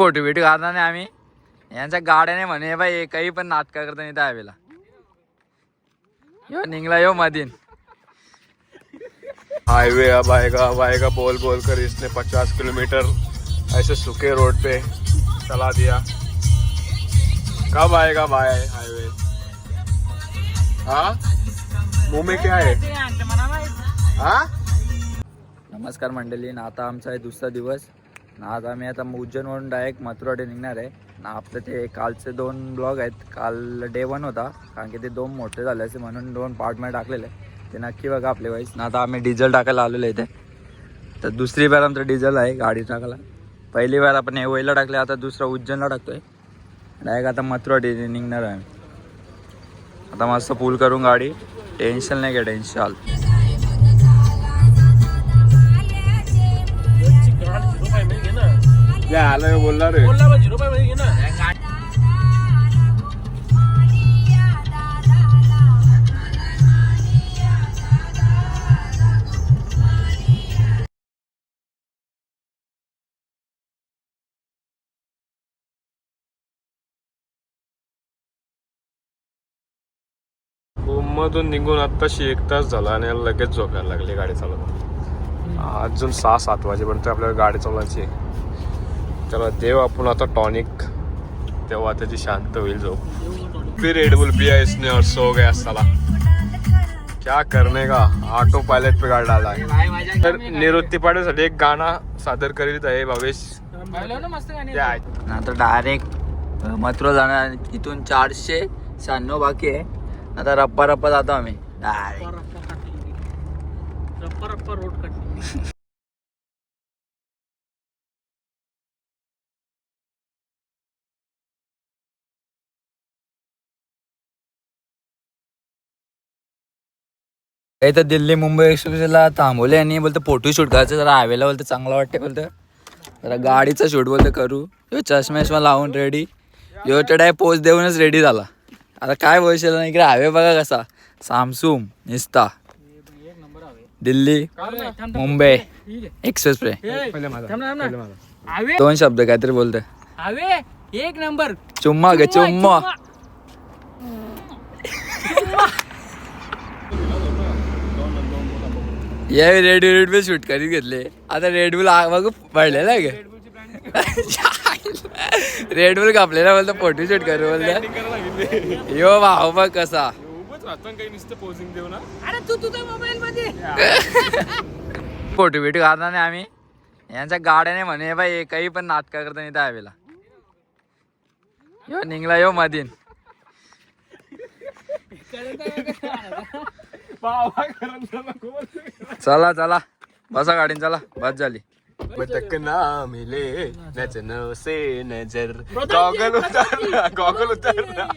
Photo बिटो काढणार नाही आम्ही यांच्या गाड्याने म्हणे बाई काही पण नाटका करता नाही त्या हवेला यो निघला यो मधीन. हाईवे अब आएगा अब आएगा बोल बोल कर इसने पचास किलोमीटर. ऐसे सूखे रोड पे चला दिया. कब आएगा भाई हाईवे हाँ? मुंह में क्या है? हाँ? नमस्कार मंडळी आता आमचा आहे दुसरा दिवस. आज आम्ही आता उज्जैनवरून डायरेक्ट मथुराडे निघणार आहे. ना आपलं ते कालचे दोन ब्लॉग आहेत. काल डे वन होता कारण की ते दोन मोठे झाले असे म्हणून दोन पार्टमध्ये टाकलेले ते नक्की बघा आपले वाईस ना आता आम्ही डिझेल टाकायला आलेलो इथे. तर दुसरी वेळ आमचं डिझेल आहे गाडी टाकायला. पहिली वेळ आपण एवईला टाकले आता दुसरा उज्जैनला टाकतोय. डायरेक्ट आता मथुराडे निघणार आहे आता मस्त पूल करून गाडी. टेन्शन नाही घ्या टेन्शन आलं बोलला रे. मधून निघून आत्ताशी एक तास झाला आणि लगेच झोपायला लागली गाडी चालवत अजून सहा सात वाजेपर्यंत आपल्याला गाडी चालवायची. त्याला देव आपण आता टॉनिक तेव्हा त्याची शांत होईल झोप. फिर रेडबुल पिया इसने और सो गया साला. क्या करने का? ऑटो पायलट पे गाडी डाला है। तर निवृत्ती पाडण्यासाठी एक गाणं सादर करीत आहे भावेश. आता डायरेक्ट मथुरा जाणार इथून चारशे शहाण्णव बाकी आहे आता रप्पा रप्पा जातो आम्ही डायरेक्ट तर दिल्ली मुंबई एक्सप्रेसला थांबवले आणि बोलतो फोटो शूट करायचं जरा हायवेला बोलतं चांगलं वाटते बोलतं जरा गाडीचा शूट बोलतं करू. ह्यो चष्मा लावून रेडी ह्यो टडाय पोच देऊनच रेडी झाला. आता काय बोलशील नाही इकडे हायवे बघा कसा. सामसूम निस्ता दिल्ली मुंबई एक्सप्रेस वे दोन शब्द काहीतरी बोलते एक नंबर. चुम्मा गे चुम्मा. या रेड रेड पे शूट करीत घेतले. आता रेड बुल बघ पडलेला आहे रेड बुल कापलेला बोलतो फोटो शूट करू बोलतो. यो भाऊ बघ कसा. फोटो बिटो काढणार नाही आम्ही. यांच्या गाड्याने म्हणे बाई काही पण नाटका करता नाही त्या हवेला यो निघला यो मधीन. चला चला. बसा गाडीन चला. बस झाली. बतक ना मिले नजर से नजर. गॉगल उतारना गॉगल उतारना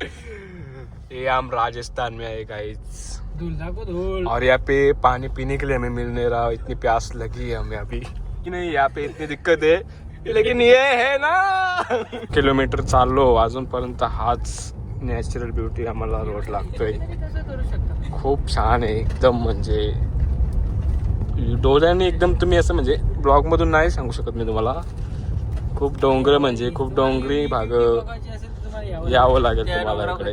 ये हम राजस्थान में आए गाइस धूल दाखव धूल. और यहाँ पे पानी पीने के लिए हमें मिल नहीं रहा इतनी प्यास लगी है हमें अभी. कि नहीं यहाँ पे इतनी दिक्कत है. लेकिन ये है ना. किलोमीटर चाललो अजूनपर्यंत हाच नॅचरल ब्युटी आम्हाला रोड लागतोय. कसं करू शकता. खूप छान आहे एकदम म्हणजे डोळ्याने एकदम तुम्ही असं म्हणजे ब्लॉग मधून नाही सांगू शकत मी तुम्हाला. खूप डोंगर म्हणजे खूप डोंगरी भाग यावं लागेल. तुम्हाला इकडे.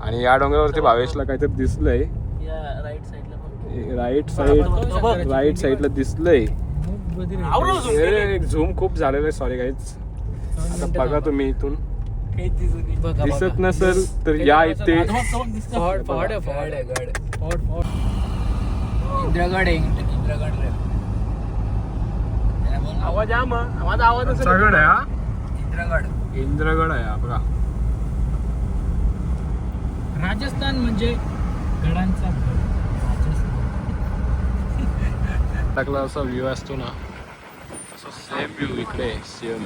आणि या डोंगरावरती भावेशला काहीतरी दिसलंय. या राईट साईडला बघ. राईट साईड राईट साईडला दिसलंय. झूम खूप झालेलं आहे सॉरी काहीच आता बघा तुम्ही इथून. बघा, दिसत बघा. नसेल तर या इथे फॉड फॉड आहे फॉड आहे गड फॉड फॉड इंद्रगड आहे इंद्रगड रे. आवाज आहे मग. माझा आवाज असेल. सगळं आहे हा? इंद्रगड. इंद्रगड आहे हा बघा. राजस्थान म्हणजे गडांचा. राजस्थान. टाकला असा व्ह्यू असतो ना. असं सेम व्ह्यू इकडे सेम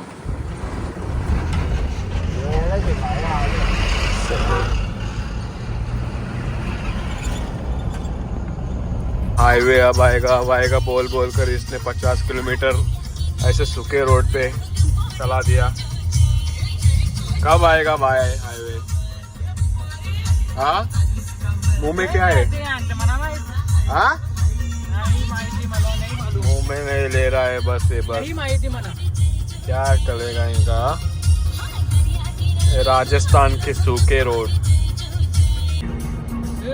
हाईवे अब आएगा अब आएगा बोल बोल कर इसने पचास किलोमीटर ऐसे सूखे रोड पे चला दिया। कब आएगा भाई हाईवे? हाँ? मुँह में क्या है. हाँ? मुँह में नहीं ले रहा है बस ये बस। क्या चलेगा इनका? राजस्थान के सूखे रोड।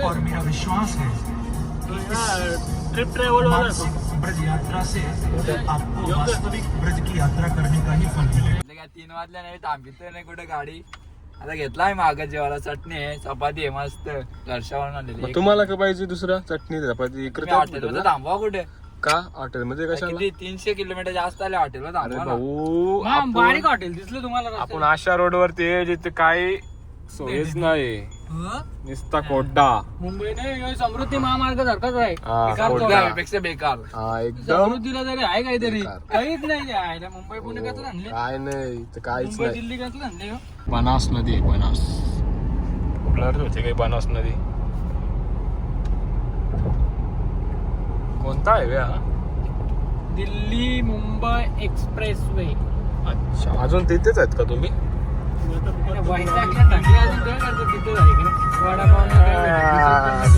और मेरा विश्वास है ट्रिप ब्रज यात्रा से आपको वास्तविक ब्रज की यात्रा करने का ही फल मिलेगा। काय तीन वाजल्या नाही थांबित नाही कुठे गाडी? आता घेतलाय माग जेवायला चटणी आहे चपाती आहे मस्त. घरच्यावरून आणलेली तुम्हाला का पाहिजे दुसरा? चटणी चपाती इकडे थांबवा कुठे? का? हॉटेल मध्ये कशाला? किती? तीनशे किलोमीटर जास्त आले हॉटेलवर अरे थांबवा ना. भाऊ आपण- बारीक हॉटेल दिसलं तुम्हाला आपण अशा रोड वरती आहे जिथे काही सोयच नाही नुसता कोड्डा मुंबईने समृद्धी महामार्ग सारखाच आहे. हा, बेकार. पेक्षा बेकार. हा एकदम समृद्धीला जरी आहे काहीतरी बेकार. काहीच नाही आहे मुंबई पुणे कसं आणले काय नाही इथं काहीच मुंबई नाही. दिल्ली कसं आणले हो? बनास नदी आहे बनास. ब्लर होते काही बनास नदी. कोणता आहे हा दिल्ली मुंबई एक्सप्रेस वे अच्छा अजून तिथेच आहेत का तुम्ही?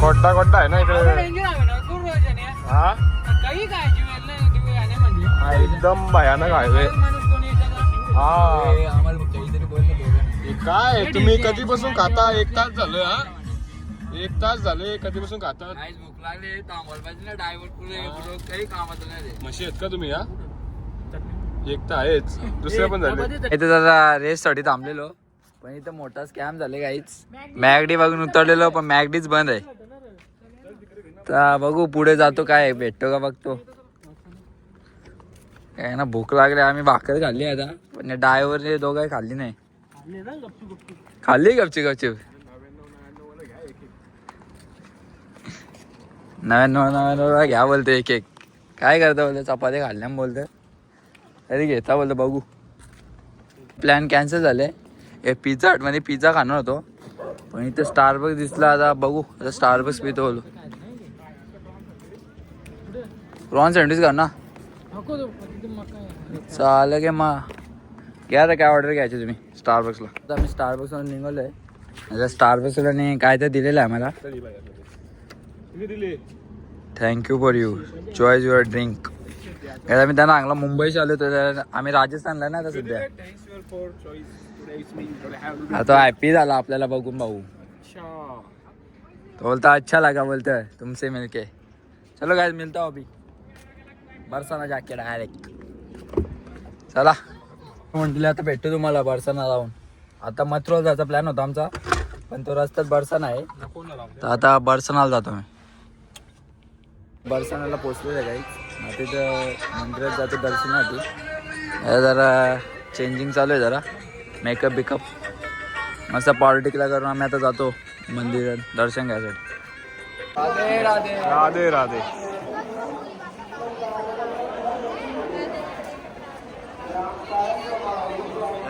कोड्डा कोड्डा आहे ना इकडे? हा? म्हणजे. हा एकदम भयानक हायवे हा. हे काय? तुम्ही कधीपासून खाता? एक तास झालं हा? एक तास झाले कधीपासून खाता काहीच भूक लागली. पाहिजे ना डायव्हर्ट पुढे काही कामात नाही रे म्हशी आहेत का तुम्ही हा? एक तर आहेच. दुसऱ्या पण झाले. इथे जरा रेस साठी थांबलेलो. पण इथं मोठा स्कॅम झाले काहीच मॅगडी बघून उतरलेलो पण मॅगडीच बंद आहे. तर बघू पुढे जातो काय भेटतो का बघतो. काय ना भूक लागली आम्ही भाकर खाल्ली आता. पण डायव्हर दोघं खाल्ली नाही. खाल्ली गपची गपची नव्याण्णव नव्याण्णव घ्या बोलते एक एक काय करता बोलते चपाती खाल्ल्या बोलते अरे घेता बोलतो बघू प्लॅन कॅन्सल झाले हे पिझ्झा म्हणजे पिझ्झा खाणार होतो पण इथे स्टारबक्स दिसला आता बघू आता स्टारबक्स पितो बोलू प्रॉन सँडविच कर ना नको चालेल की मग घ्या तर काय ऑर्डर घ्यायची तुम्ही स्टारबक्सला आता आम्ही स्टारबक्सवर निघालो आहे आता स्टारबक्सला काय तर दिलेलं आहे मला thank you for you choice your drink मी त्यांना सांगला मुंबईशी आलो तर आम्ही राजस्थानला ना आता सध्या. आता हॅपी झाला आपल्याला बघून भाऊ. तो बोलता अच्छा लगा बोलते तुमसे मिलके चलो गाइस मिलता हूँ अभी बरसाना जाके डायरेक्ट चला. म्हटलं आता भेटतो तुम्हाला बरसाना जाऊन आता मथुरा जायचा प्लॅन होता आमचा पण तो रस्त्यात बरसाना आहे. तर आता बरसानाला जातो मी बरसानाला पोचलो आहे काही तिथं मंदिरात जातो दर्शनासाठी आता जरा चेंजिंग चालू आहे जरा. मेकअप बिकअप. मस्त पॉलिटिकला करून आम्ही आता जातो मंदिरात दर्शन घ्यायसाठी. राधे राधे. राधे राधे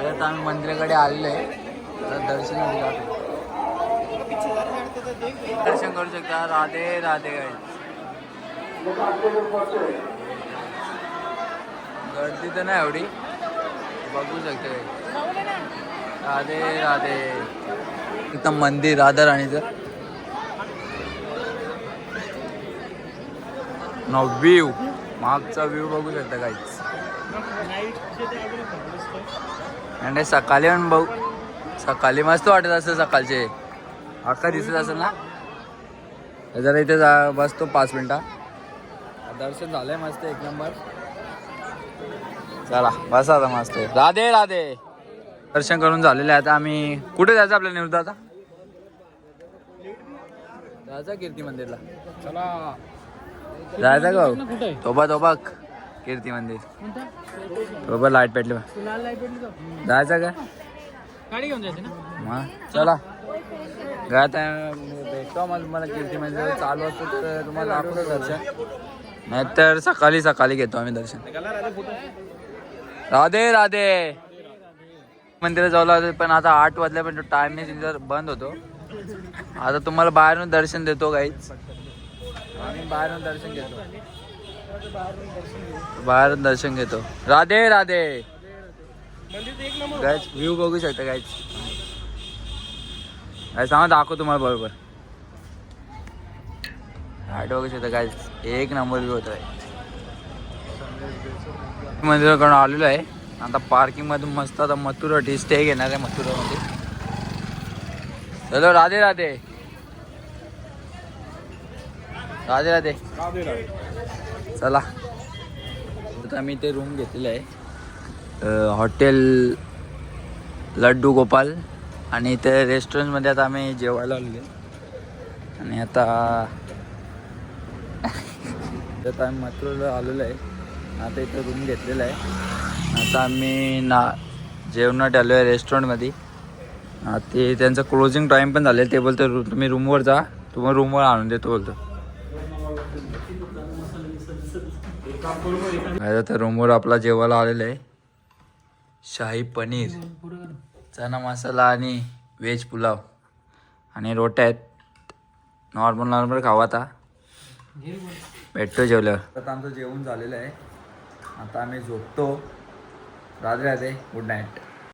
आता आम्ही मंदिराकडे आलेलो आहे. आता जातो. दर्शन करू शकता. राधे राधे गाईज गर्दी तर नाही एवढी. बघू शकते. राधे राधे. एकदम मंदिर राधा राणीचं. न व्ह्यू मागचा व्ह्यू बघू शकता काहीच आणि सकाळी पण बघू. सकाळी मस्त वाटत असतं सकाळचे. अख्खा दिसत असेल ना? जरा इथे जा बसतो पाच मिनिटा. दर्शन झालंय मस्त एक नंबर. चला बसा आता मस्त. राधे राधे. दर्शन करून झालेलं आहे आता आम्ही कुठे जायचं आपल्या निवृत्त आता जायचं कीर्ती मंदिरला. चला. जायचं का ना कुठे? आहे? तो बघ तो बघ कीर्ती मंदिर कोणता? तो बघ लाइट पेटली? जायचं का? गाडी घेऊन जायची ना? चला. गात भेटतो मग तुम्हाला कीर्ती मंदिर. चालू असतो तर तुम्हाला दाखवतो दर्शन. नाहीतर सकाळी सकाळी घेतो आम्ही दर्शन. राधे राधे. मंदिरात जाऊ पण आता आठ वाजल्या पण टायमिंग बंद होतो. आता तुम्हाला बाहेरून दर्शन देतो काहीच आम्ही बाहेरून दर्शन घेतो. बाहेरून दर्शन घेतो. राधे राधे. गाईच व्ह्यू बघू शकता काहीच काय सांगा दाखव तुम्हाला बरोबर. हाट बघू शकता गाईच एक नंबर व्ह्यू होता मंदिराकडून आलेलो आहे. आता पार्किंग मधून मस्त आता मथुराठी स्टे घेणार आहे मथुरामध्ये. चलो राधे राधे. राधे राधे. चला. आता आम्ही ते रूम घेतलेलं आहे. हॉटेल लड्डू गोपाल आणि इथे रेस्टॉरंटमध्ये आता आम्ही जेवायला आलेलो आहे. आणि आता आता आम्ही मथुराला आलेलो आहे. आता इथं रूम घेतलेला आहे. आता आम्ही ना जेवणात आलो आहे रेस्टॉरंटमध्ये ते त्यांचं क्लोजिंग टाईम पण झालेलं ते बोलतो "रू- तुम्ही रूमवर जा. तुम्हाला रूमवर आणून देतो बोलतो आता रूमवर आपला जेवायला आलेलं आहे. शाही पनीर चना मसाला आणि व्हेज पुलाव आणि रोट्या आहेत. नॉर्मल नॉर्मल खावा आता. भेटतो जेवल्यावर. आता आमचं जेवण झालेलं आहे. आता आम्ही झोपतो. Radhe Radhe good night